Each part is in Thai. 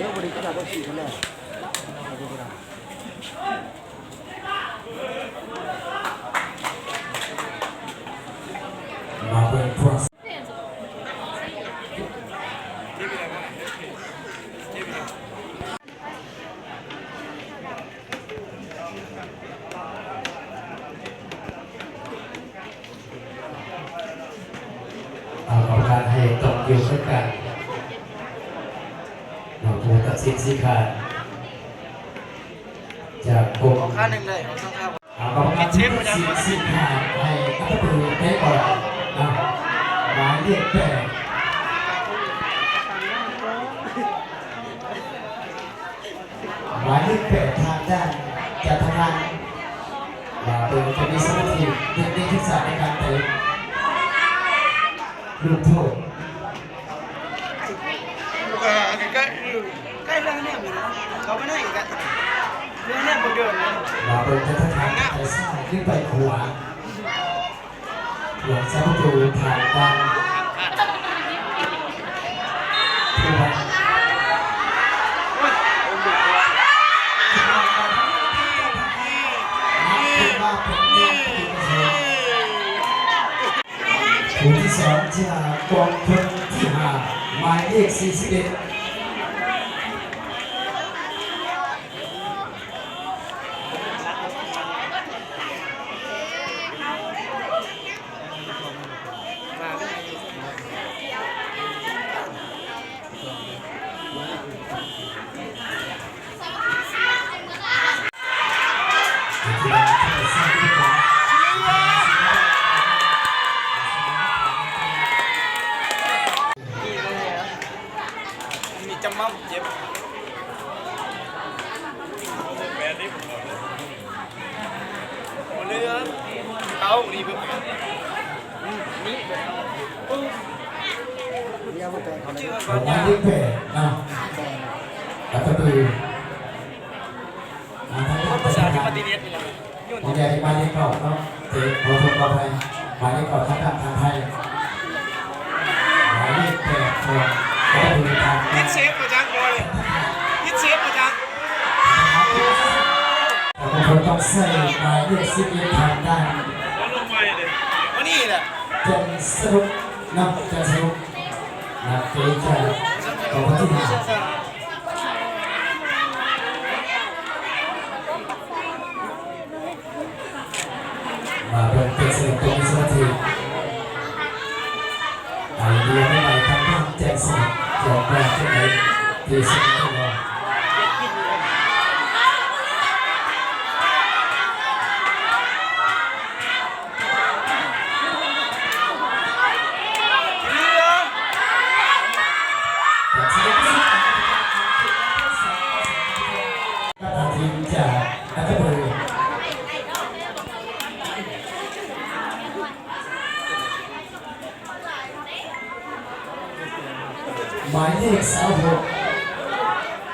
บริวัฒนะเดี๋ยวบริก็ได้ก็ขี่กันแล้ว มาเป็นพวก เอาของการให้ตกอยู่ด้วยกันเราผู้ตัด สินสิขาดจากกรมค่าหนึ่งเลยเอาต้องค่าเอาของการที่ตัดสินสิขาดให้กัตบุรีได้ก่อนนะหมายเลขแปดหมายเลขแปดทางด้านจัตนานมาเป็นจะมีสมาธิเด็กๆที่สานในการเตะลูกโทษ ใกล้ใกล้ใกล้แล้วเนี่ยมัน เขาไม่ได้อีกอะเรื่องนี้มันเดินนะมาเป็นจะทาไปซ้ายขึ้นไปขวาหลังจากประตูทางด้านผู้ว่าผู้ที่สองจากกองพลที่ห้าหมายเลข41ำมั่มเจ็บเรือเอาดีเพื่อนนี่เนี่ยมันแต่เขาเลยายเลขแปดนะแล้วก็คืออ่าทางด้านประชาธิปไตยเรียนนี่แหละผมอยากให้หมายเลขเก้าเนาะเจ๊ขอโทษขออภัยหมายเลขเก้าทางด้านทางไทยหมายเลขแปดของก็คือทาง ยิดเซฟมาจังเลยยิดเซฟมาจังบางคนต้องใส่หมายเลขสิบเอ็ดทางด้านลงไปเลยวันนี้แหละจันสรุปนับจันสรุปนับเกจ่าของพระที่ห้ามาเป็นเป็นสรุปตรงนี้สวั ก็รอเรือทีมจากอัตตปือหมายเลขสามหก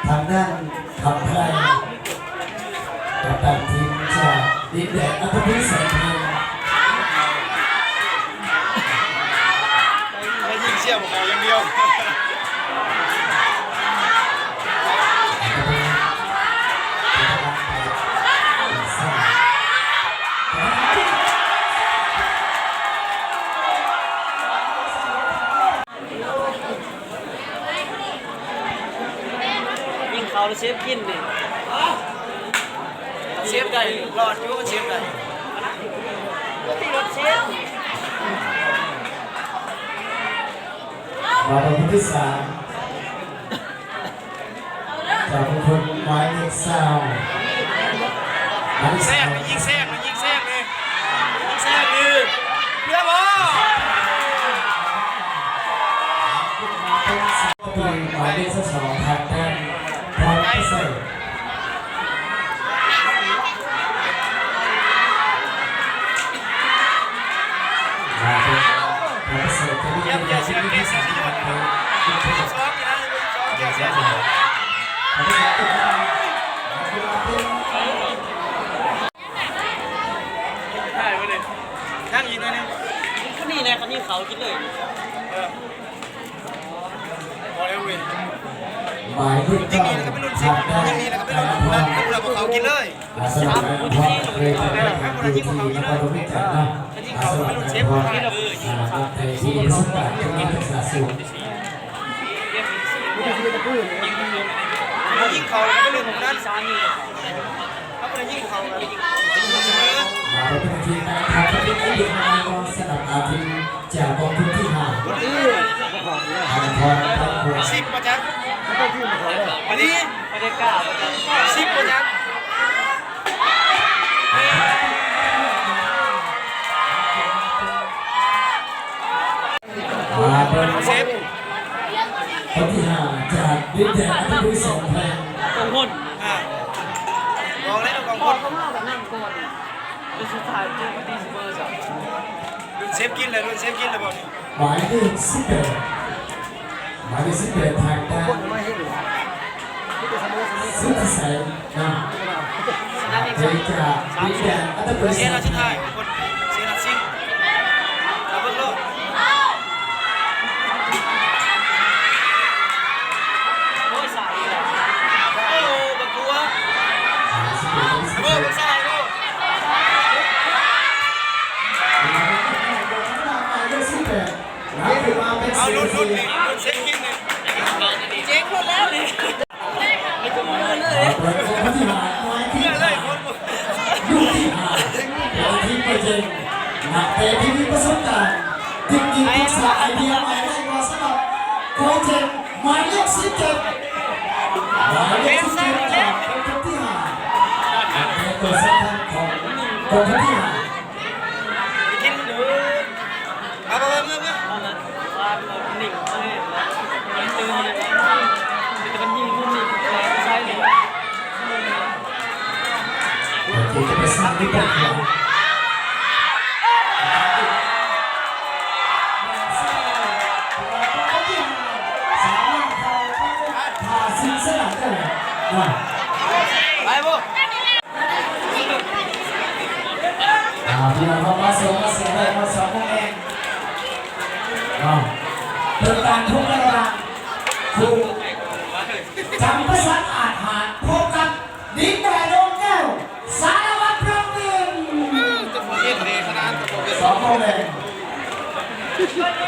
ทางด้านขับไล่กับตันทีมจากดินแดนอัตพิสัยเพลงให้ยิงเชี่ยวของเขาอย่างเดียว เขาแล้วเชฟกินดิเชฟได้รอดอยู่เชฟได้ตีรถเชฟมาเป็นคนที่สามจากบุคคลหมายเลขสามหมายเลขแทรสากมเลยยิงแทรกเลยยิงแทรกเลยยิงแทรกเลยเรือบ่เป็นสามปีหมายเลขสองทางด้านพรพิเศษมาเป็นพรพิเศษจะมี เยี่ยม เงิน เยี่ยม ที่ เยี่ยม ที่ เยี่ยม สาม เยี่ยม ปี เยี่ยม เป็น ซ้อมอย่างนั้นซ้อมเยี่ยมเยี่ยม พรพิเศษเป็น ได้ไปเลยนั่งยิงหน่อยนึงก็นี่แหละคันนี้เขากินเลยพอแล้วเว้ยหมายเลขจริงเก้านี่แล้วก็ไม่รุ่นซิปทางด้านจริงนี่แล้วก็ไม่การุ่รนพนั่รนดูแล้วพวกเขากินเลยอาสลับการพรเคยจะได้ดูทีแล้วก็รู้จักนะอาสลับการพรอ่าในที่สกัดที่ศึกษาสูงเขา ยิงเขาแล้วก็ไม่รุ่นของนั้นสามีเขาไม่ได้ยิงเขากันเสมอมาเป็นทีมการทำเป็นไอเดียมากองสนับอาทีมจากกองทุนที่ห้าทางพรทางพรสิบประจักษ์วันนี้ไม่ได้กล้าเหมือนกันสิบประจักษ์ เป็นสุดท้ายเจอปฏิสเบอร์จ้ะรุ่นเซฟกินเลยรุ่นเซฟกินเลยบอกนี่หมายเลขสิบแปดหมายเลขสิบแปดทางด้านสุดแสนนะชนะอีกเจสองจากดินแดนอัตบุรีเสีสยองนาแพชิไทายงคนเรุ่นรุ่นนี่รุ่นเซฟกินนี่เจ๊งหมดแล้วนี่ไม่ต้องมือเลยเมื่อเลยคนยุคที่หาเราที่ประเจนนักเตะที่มีประสบการณ์จริงๆทักษะไอเดียใหม่ได้มาสำหรับโค้ชเจนหมายเลขสิบเจ็ดหมายเลขสิบเจ็ดจากกองทัพที่ห้านักเตะตัวสำคัญของกองทัพที่ห้า กินเด้อเอาไปเมื่อเมื่อ ตอนนั้นว่าเราหนิ่งเลย มันตื่นเลยแต่มันยิงมันยิงแต่ใช่เลยโอเคจะไปสร้างด้วยกันครับสามารถเข้าผ่าซิงสลับได้นะไปบ่อ่าพี่น้องมาส่งมาเสียเลยมาสองโมงเองอ่าเป็นการทุกระหว่างครูจำประสานอาจหารพบกับดินแดนดงแก้วสารวัตรพระวินจะพูดเองเด้ขนาดตะโกนสองโมงเองเ